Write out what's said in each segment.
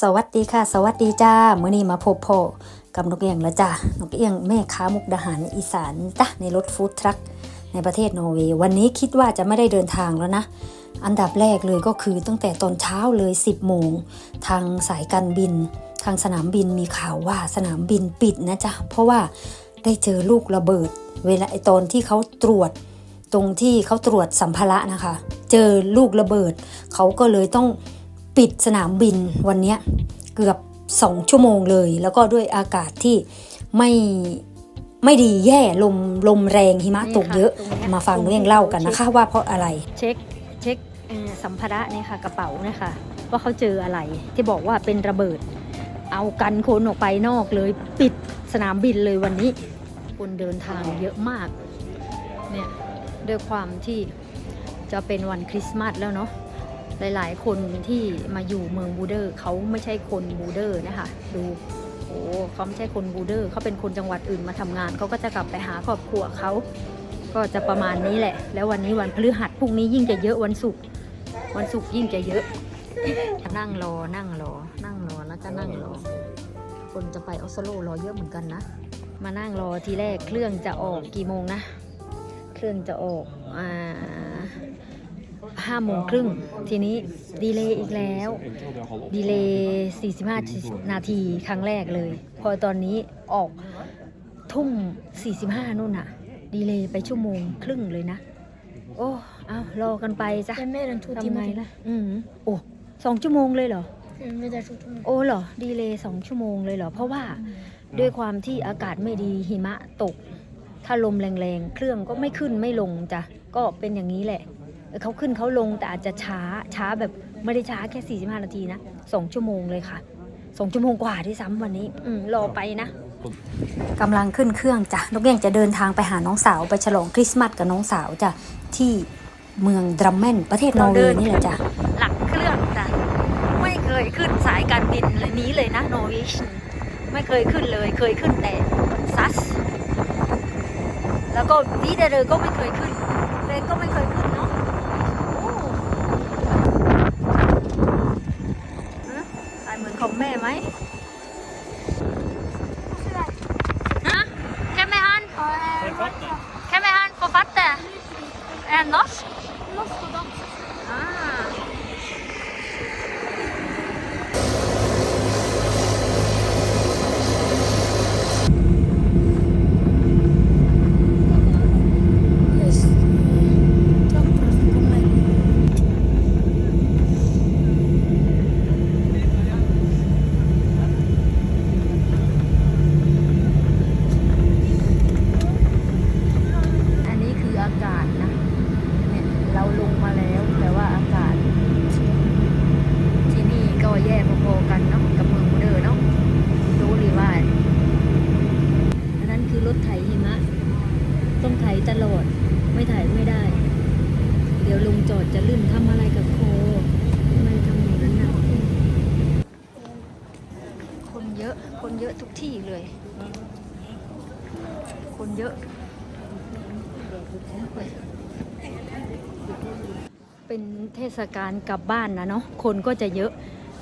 สวัสดีค่ะ สวัสดีจ้ามื้อนี้มาพบพ่อกับนกเอียงแล้วจ้านกเอียงแม่ค้ามุกดาหารอีสานจ้ะในรถฟู้ดทรัคในประเทศนอร์เวย์วันนี้คิดว่าจะไม่ได้เดินทางแล้วนะ อันดับแรกเลยก็คือตั้งแต่ตอนเช้าเลย 10 โมง ทางสายการบิน ทางสนามบินมีข่าวว่าสนามบินปิดนะจ๊ะเพราะว่าได้เจอลูกระเบิด เวลาไอตอนที่เขาตรวจ ตรงที่เขาตรวจสัมภาระนะคะ เจอลูกระเบิด เขาก็เลยต้อง ปิดสนามบินวันเนี้ยเกือบ 2 ชั่วโมงเลย แล้วก็ด้วยอากาศที่ไม่ไม่ดีแย่ลมลมแรงหิมะตกเยอะนี่ค่ะตรงเนี้ยมาฟังเรื่องเล่ากันนะคะ ว่าเพราะอะไรเช็คเช็คเอ่อสัมภาระเนี่ยค่ะกระเป๋าเนี่ยค่ะว่าเขาเจออะไรที่บอกว่าเป็นระเบิด เอากันคนออกไปนอกเลยปิดสนามบินเลยวันนี้คนเดินทางเยอะมากเนี่ยด้วยความที่จะเป็นวันคริสต์มาสแล้วเนาะ หลาย ๆ คนที่มาอยู่เมืองบูเดอร์เขาไม่ใช่คนบูเดอร์นะคะดูโอ้เขาไม่ใช่คนบูเดอร์เขาเป็นคนจังหวัดอื่นมาทำงานเขาก็จะกลับไปหาครอบครัวเขาก็จะประมาณนี้แหละ แล้ววันนี้วันพฤหัสพรุ่งนี้ยิ่งจะเยอะวันศุกร์วันศุกร์ยิ่งจะเยอะ นั่งรอนั่งรอ นั่งรอแล้วก็นั่งรอ คนจะไปออสโลรอเยอะเหมือนกันนะ มานั่งรอทีแรกเครื่องจะออกกี่โมงนะ เครื่องจะออกอ่า ห้าโมงครึ่ง ทีนี้ดีเลย์อีกแล้ว ดีเลย์45 นาทีครั้งแรกเลย พอตอนนี้ออกทุ่ม 45นู่นน่ะ ดีเลย์ไปชั่วโมงครึ่งเลยนะ โอ้ เอารอกันไปจ้ะ Det är mer än två ทำ timmar ไง till. ล่ะ อืมโอ้สองชั่วโมงเลยเหรอ Mm, men det är två timmar. โอ้เหรอ ดีเลย์สองชั่วโมงเลยเหรอ เพราะว่าด้วยความที่อากาศไม่ดีหิมะตก ถ้าลมแรงๆ เครื่องก็ไม่ขึ้นไม่ลงจ้ะ ก็เป็นอย่างนี้แหละ เออเขาขึ้นเขาลงแต่อาจจะช้าช้าแบบไม่ได้ช้าแค่ 45 นาทีนะสองชั่วโมงเลยค่ะสองชั่วโมงกว่าที่ซ้ำวันนี้ อืมรอไปนะกำลังขึ้นเครื่องจ้ะนกเอี้ยงจะเดินทางไปหาน้องสาวไปฉลองคริสต์มาสกับน้องสาวจ้ะที่เมืองดรัมแมนประเทศนอร์เวย์นี่แหละจ้ะหลังเครื่องจ้ะไม่เคยขึ้นสายการบินเลยนี้เลยนะโนวิชไม่เคยขึ้นเลย เคยขึ้นแต่ซัส แล้วก็วีเดเรอร์ก็ไม่เคยขึ้นเรนก็ไม่เคยขึ้นเนาะโอ้ฮะลายเหมือนของแม่ไหมฮะแค่ไม่ฮันแค่ไม่ฮันฟอฟัตแต่แอนนอส อ่า Just, eh, trapporna ska komma in. อันนี้คืออากาศนะ เนี่ยเราลงมาแล้ว แต่ว่าอากาศ ที่นี่ก็แย่พอๆกันเนาะกับเมืองบูเดอร์เนาะรู้หรือว่าอันนั้นคือรถไถหิมะ ต้องไถตลอด ไม่ไถไม่ได้ เดี๋ยวลงจอดจะลื่นทำอะไรกับโคทำไมทำอย่างนั้นนะคนเยอะ คนเยอะทุกที่เลย คนเยอะ เป็นเทศกาลกลับบ้านนะเนาะ คนก็จะเยอะ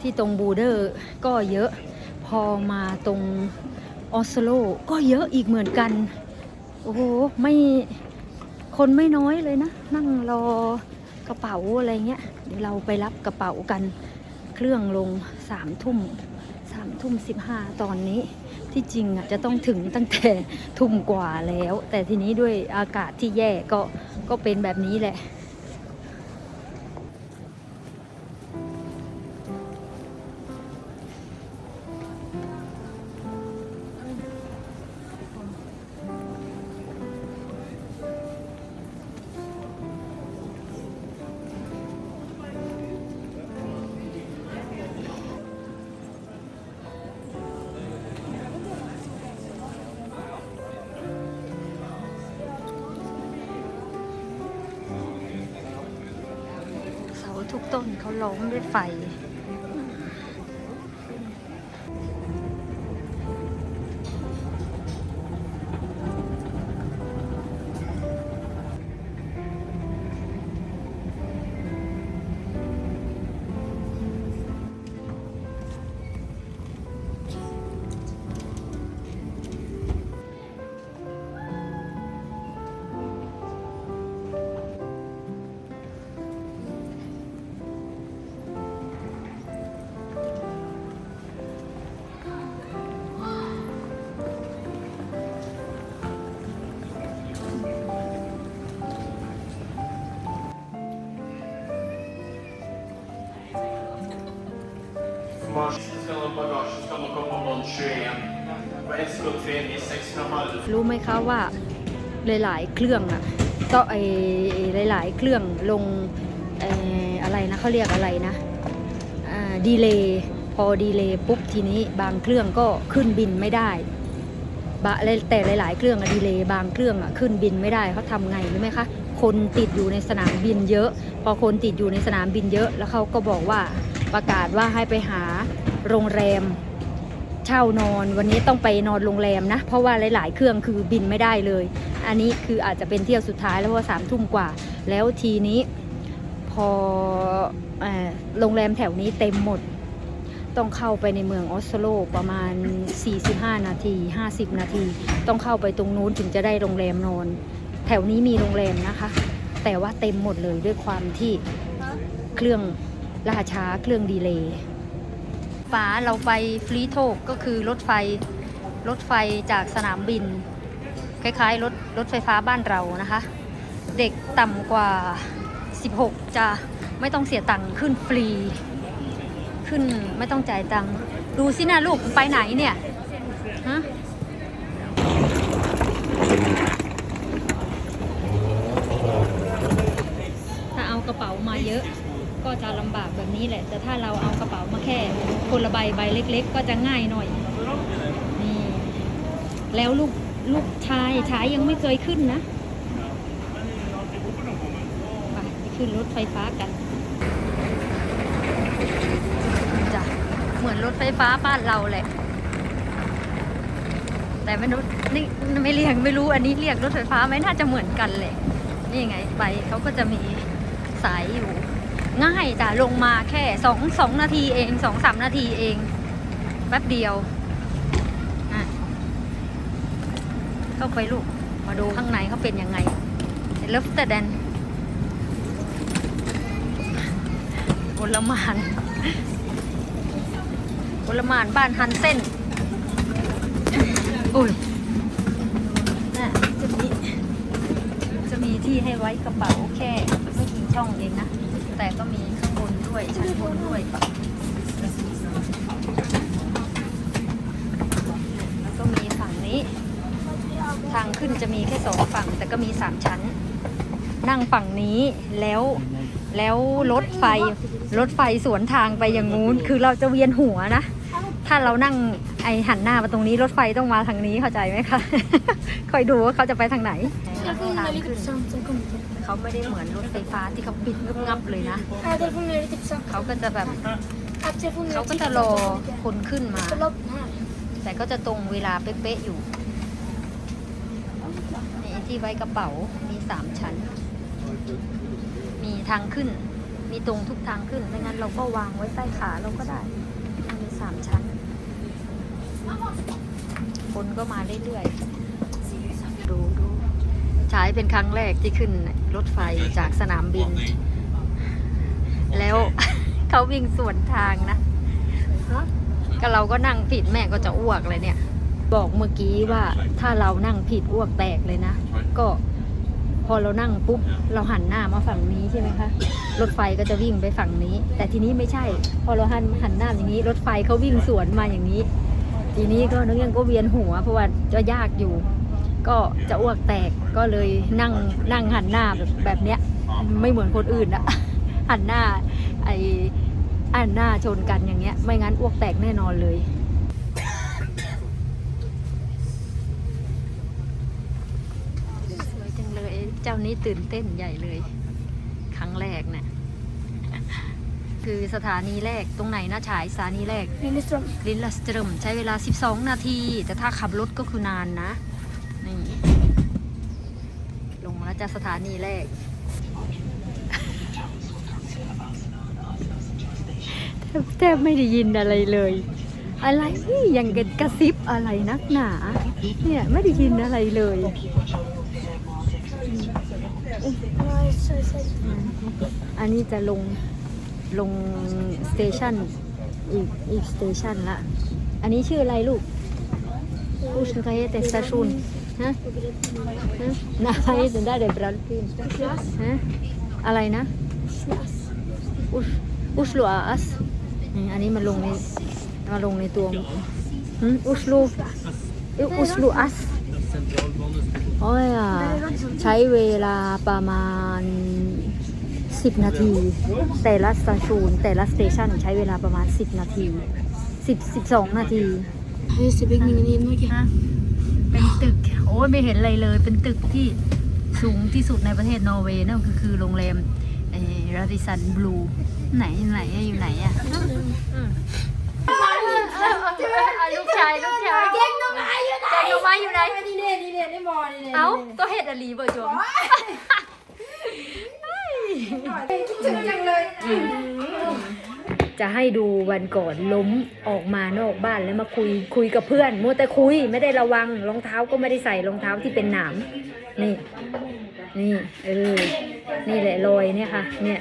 ที่ตรงบูเดอร์ก็เยอะ พอมาตรงออสโลก็เยอะอีกเหมือนกัน โอ้โห ไม่ คนไม่น้อยเลยนะ นั่งรอกระเป๋าอะไรเงี้ย เดี๋ยวเราไปรับกระเป๋ากัน เครื่องลงสามทุ่มสามทุ่มสิบห้าตอนนี้ที่จริงอะจะต้องถึงตั้งแต่ทุ่มกว่าแล้ว แต่ทีนี้ด้วยอากาศที่แย่ก็ก็เป็นแบบนี้แหละ ต้นเขาล้อมด้วยไฟ รู้ไหมคะว่าหลาย ๆ เครื่องอะก็ไอหลาย ๆ เครื่องลงอะไรนะเขาเรียกอะไรนะดีเลย์พอดีเลย์ปุ๊บทีนี้บางเครื่องก็ขึ้นบินไม่ได้บะแต่หลาย ๆ เครื่องอะดีเลย์บางเครื่องอะขึ้นบินไม่ได้เขาทำไงรู้ไหมคะคนติดอยู่ในสนามบินเยอะ พอคนติดอยู่ในสนามบินเยอะ แล้วเขาก็บอกว่าประกาศว่าให้ไปหาโรงแรม เช่านอน วันนี้ต้องไปนอนโรงแรมนะ เพราะว่าหลาย ๆ เครื่องคือบินไม่ได้เลย อันนี้คืออาจจะเป็นเที่ยวสุดท้ายแล้วเพราะว่าสามทุ่มกว่า แล้วทีนี้พอเอ่อโรงแรมแถวนี้เต็มหมด ต้องเข้าไปในเมืองออสโลประมาณ 45 นาที 50 นาที ต้องเข้าไปตรงนู้นถึงจะได้โรงแรมนอน แถวนี้มีโรงแรมนะคะ แต่ว่าเต็มหมดเลยด้วยความที่เครื่องล่าช้าเครื่องดีเลย์ ฟ้าเราไปฟรีโทกก็คือรถไฟรถไฟจากสนามบิน คล้ายๆรถรถไฟฟ้าบ้านเรานะคะ เด็กต่ำกว่า 16 จะไม่ต้องเสียตังค์ขึ้นฟรี ขึ้นไม่ต้องจ่ายตังค์ดูสินะลูกไปไหนเนี่ยฮะถ้าเอากระเป๋ามาเยอะ ก็จะลำบากแบบนี้แหละ แต่ถ้าเราเอากระเป๋ามาแค่คนละใบใบเล็ก ๆ ก็จะง่ายหน่อยนี่แล้วลูกลูกชายชายยังไม่เคยขึ้นนะไปไปขึ้นรถไฟฟ้ากันจ้ะเหมือนรถไฟฟ้าบ้านเราแหละ แต่ไม่รู้นี่ไม่เรียกไม่รู้อันนี้เรียกรถไฟฟ้าไหมน่าจะเหมือนกันแหละนี่ไงไปเขาก็จะมีสายอยู่ ง่ายจ้ะลงมาแค่สองสองนาทีเองสองสามนาทีเองแป๊บเดียวอะเข้าไปลูก มาดูข้างในเขาเป็นยังไงเลิฟแต่แดนผลมานผลมานบ้านฮันเส้นอุ้ยน่ะจะมีจะมีที่ให้ไว้กระเป๋าแค่ไม่กี่ช่องเองนะ แต่ก็มีข้างบนด้วยชั้นบนด้วยแล้วก็มีฝั่งนี้ ทางขึ้นจะมีแค่สองฝั่ง แต่ก็มีสามชั้น นั่งฝั่งนี้แล้วแล้วรถไฟรถไฟสวนทางไปอย่างงู้น คือเราจะเวียนหัวนะ ถ้าเรานั่งไอหันหน้ามาตรงนี้รถไฟต้องมาทางนี้เข้าใจไหมคะ คอยดูว่าเขาจะไปทางไหน Telefonen är lite på samma kom inte. เขาไม่ได้เหมือนรถไฟฟ้าที่เขาปิดงึบงับเลยนะ Nej, telefonen är lite på samma. เขาก็จะแบบ Att telefonen เขาก็จะรอคนขึ้นมา Kolla upp den här. แต่ก็จะตรงเวลาเป๊ะๆอยู่นี่ที่ไว้กระเป๋ามีสามชั้น มีทางขึ้น มีตรงทุกทางขึ้นไม่งั้นเราก็วางไว้ใต้ขาเราก็ได้มีสามชั้น คนก็มาเรื่อยๆดูดู ใช้เป็นครั้งแรกที่ขึ้นรถไฟจากสนามบิน แล้วเขาวิ่งสวนทางนะก็เราก็นั่งผิดแม่ก็จะอ้วกเลยเนี่ย บอกเมื่อกี้ว่าถ้าเรานั่งผิดอ้วกแตกเลยนะ ก็พอเรานั่งปุ๊บเราหันหน้ามาฝั่งนี้ใช่ไหมคะ รถไฟก็จะวิ่งไปฝั่งนี้ แต่ทีนี้ไม่ใช่ พอเราหันหันหน้าอย่างนี้ รถไฟเขาวิ่งสวนมาอย่างนี้ ทีนี้ก็นึกยังก็เวียนหัวเพราะว่าจะยากอยู่ ก็จะอ้วกแตกก็เลยนั่งนั่งหันหน้าแบบแบบเนี้ยไม่เหมือนคนอื่นอะหันหน้าไอหันหน้าชนกันอย่างเงี้ย ไม่งั้นอ้วกแตกแน่นอนเลยสวยจังเลยเจ้านี้ตื่นเต้นใหญ่เลย ครั้งแรกเนี่ยคือสถานีแรกตรงไหนนะฉายสถานีแรก Lilleström. ลินลัสเตรมใช้เวลา 12 นาที แต่ถ้าขับรถก็คือนานนะ จากสถานีแรกแทบไม่ได้ยินอะไรเลย อะไรนี่ยังกกระซิบอะไรนักหนา เนี่ยไม่ได้ยินอะไรเลยอันนี้จะลงลงสเตชันอีกอีกสเตชันละ อันนี้ชื่ออะไรลูกผู้ชายแต่สตาชุน ฮะฮะนายถึงได้เดบรัลพินฮะอะไรนะ Slass. อุชอุชลัวอัสอืมอันนี้มาลงในมาลงในตัวอืมอุสลูอุอุสลูอัสโอ้ยอะใช้เวลาประมาณ 10 นาที แต่ละสถานีแต่ละสเตชันใช้เวลาประมาณ 10 นาที 10 12 นาที Just det, byggningen i Norge. เป็นตึกโอ้ยไม่เห็นอะไรเลย เป็นตึกที่สูงที่สุดในประเทศนอร์เวย์นั่นก็คือโรงแรมราดิสันบลูไหนไหนอยู่ไหนอะลูกชายลูกชายแกงน้องไม้อยู่ไหนแกงน้องไม้อยู่ไหนนี่เนี่ยนี่เนี่ยนี่มอนี่เนี่ยเอ้าตัวเห็ดอะลีเบอร์จวงถึงจังเลย จะให้ดูวันก่อนล้มออกมานอกบ้านแล้วมาคุยคุยกับเพื่อนมัวแต่คุยไม่ได้ระวังรองเท้าก็ไม่ได้ใส่รองเท้าที่เป็นหนามนี่ นี่เออนี่แหละรอยเนี่ยค่ะ เนี่ย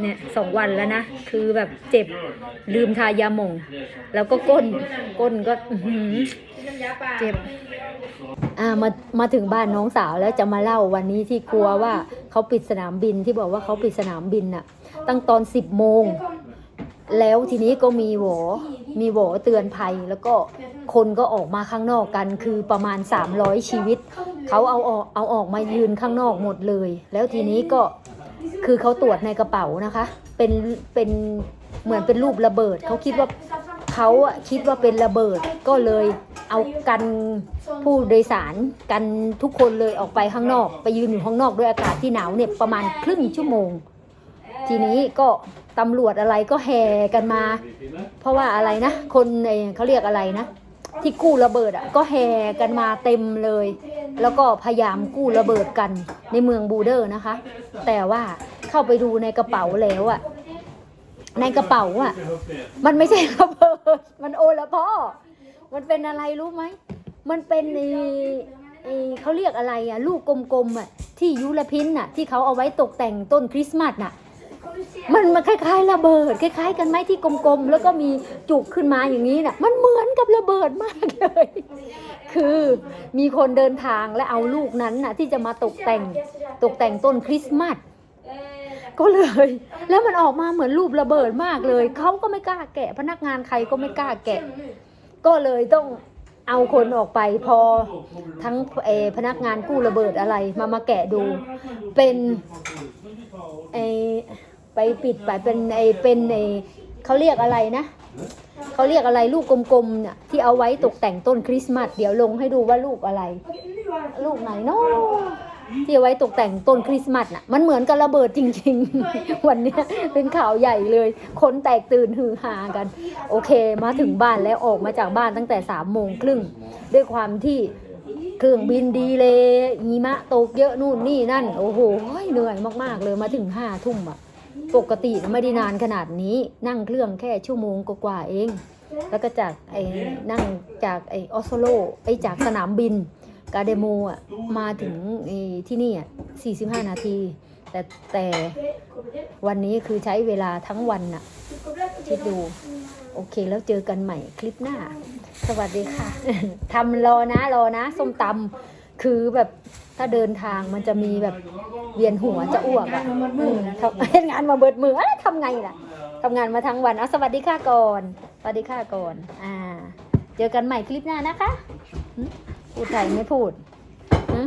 เนี่ยสองวันแล้วนะ คือแบบเจ็บลืมทายาหม่อง แล้วก็ก้นก้นก็เจ็บอ่ามามาถึงบ้านน้องสาวแล้วจะมาเล่าวันนี้ที่กลัวว่าเขาปิดสนามบินที่บอกว่าเขาปิดสนามบินน่ะ ตั้งตอนสิบโมง แล้วทีนี้ก็มีหวอมีหวอเตือนภัย แล้วก็คนก็ออกมาข้างนอกกัน คือประมาณ 300 ชีวิต เขาเอาออกเอาออกมายืนข้างนอกหมดเลย แล้วทีนี้ก็คือเขาตรวจในกระเป๋านะคะ เป็นเป็นเหมือนเป็นรูประเบิด เขาคิดว่าเขาอะคิดว่าเป็นระเบิดก็เลยเอากันผู้โดยสารกันทุกคนเลยออกไปข้างนอก ไปยืนอยู่ข้างนอกด้วยอากาศที่หนาวเนี่ยประมาณครึ่งชั่วโมง ทีนี้ก็ตำรวจอะไรก็แห่กันมา เพราะว่าอะไรนะ คนในเขาเรียกอะไรนะ ที่กู้ระเบิดอะก็แห่กันมาเต็มเลย แล้วก็พยายามกู้ระเบิดกันในเมืองบูเดอร์นะคะ แต่ว่าเข้าไปดูในกระเป๋าแล้วอะในกระเป๋าอะ มันไม่ใช่ระเบิด มันโอละพ่อ มันเป็นอะไรรู้ไหม มันเป็นไอ้ไอ้เขาเรียกอะไรอะ ลูกกลมๆอะที่ยูรพินอะ ที่เขาเอาไว้ตกแต่งต้นคริสต์มาสน่ะ มันมันคล้ายๆ ระเบิด คล้าย ๆ กันไหมที่กลมๆแล้วก็มีจุกขึ้นมาอย่างนี้น่ะ มันเหมือนกับระเบิดมากเลย คือมีคนเดินทางและเอาลูกนั้นน่ะ ที่จะมาตกแต่งตกแต่งต้นคริสต์มาสก็เลย แล้วมันออกมาเหมือนรูประเบิดมากเลยเขาก็ไม่กล้าแกะ พนักงานใครก็ไม่กล้าแกะ ก็เลยต้องเอาคนออกไปพอทั้งเออพนักงานกู้ระเบิดอะไรมามาแกะดู เป็นไอ ไปปิดไปเป็นไอเป็นไอเขาเรียกอะไรนะเขาเรียกอะไรลูกกลมๆเนี่ยที่เอาไว้ตกแต่งต้นคริสต์มาสเดี๋ยวลงให้ดูว่าลูกอะไร ลูกไหนเนาะที่เอาไว้ตกแต่งต้นคริสต์มาสน่ะมันเหมือนกับระเบิดจริง ๆ วันนี้เป็นข่าวใหญ่เลย คนแตกตื่นฮือฮากัน โอเคมาถึงบ้านแล้วออกมาจากบ้านตั้งแต่สามโมงครึ่งด้วยความที่เครื่องบินดีเลยหิมะตกเยอะนู่นนี่นั่น โอ้โหเหนื่อยมากๆเลยมาถึงห้าทุ่มอะ ปกติไม่ได้นานขนาดนี้ นั่งเครื่องแค่ชั่วโมงกว่าๆเอง แล้วก็จากไอ้นั่งจากไอ้ออสโลไอ้จากสนามบิน กาเดโมอะมาถึงไอ้ที่นี่อะ45 นาที แต่แต่วันนี้คือใช้เวลาทั้งวันน่ะคิดดู โอเคแล้วเจอกันใหม่คลิปหน้า สวัสดีค่ะทำรอนะรอนะ ส้มตำ คือแบบถ้าเดินทางมันจะมีแบบเวียนหัวจะอ้วกอะอืมทำเฮ็ดงานมาเบิดมือเอ้ยทำไงล่ะทำงานมาทั้งวันเอาสวัสดีค่ะก่อนสวัสดีค่ะก่อนอ่า เจอกันใหม่คลิปหน้านะคะหึพูดไทยไม่พูดหึ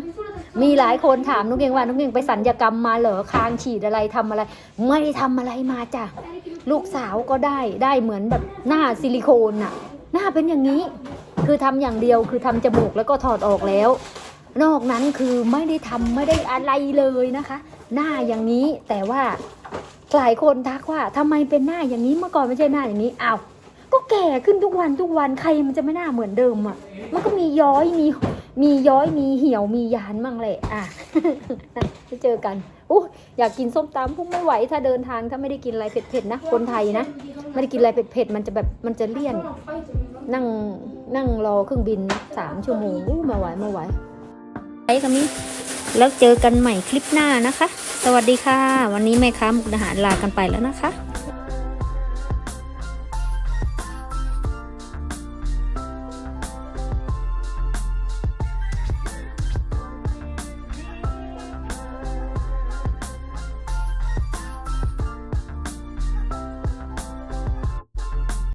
มีหลายคนถามนุกเองว่านุกเองไปสัญญกรรมมาเหรอคางฉีดอะไรทำอะไร ไม่ได้ทำอะไรมาจ้ะลูกสาวก็ได้ได้เหมือนแบบหน้าซิลิโคนน่ะหน้าเป็นอย่างนี้ คือทำอย่างเดียวคือทำจมูกแล้วก็ถอดออกแล้ว นอกนั้นคือไม่ได้ทำไม่ได้อะไรเลยนะคะ หน้าอย่างนี้แต่ว่าหลายคนทักว่าทำไมเป็นหน้าอย่างนี้เมื่อก่อนไม่ใช่หน้าอย่างนี้อ้าวก็แก่ขึ้นทุกวันทุกวันใครมันจะไม่หน้าเหมือนเดิมอะ มันก็มีย้อยมีมีย้อยมีเหี่ยวมียานมั่งแหละอะไปเจอกันอู้อยากกินส้มตำพวกไม่ไหวถ้าเดินทางถ้าไม่ได้กินอะไรเผ็ดๆนะคนไทยนะไม่ได้กินอะไรเผ็ดๆมันจะแบบมันจะเลี่ยน นั่งนั่งรอเครื่องบินสามชั่วโมงอู้ไมาไหวไมาไหว ไปกันมิแล้วเจอกันใหม่คลิปหน้านะคะ สวัสดีค่ะ วันนี้แม่ค้ามุกดาหารลากันไปแล้วนะคะ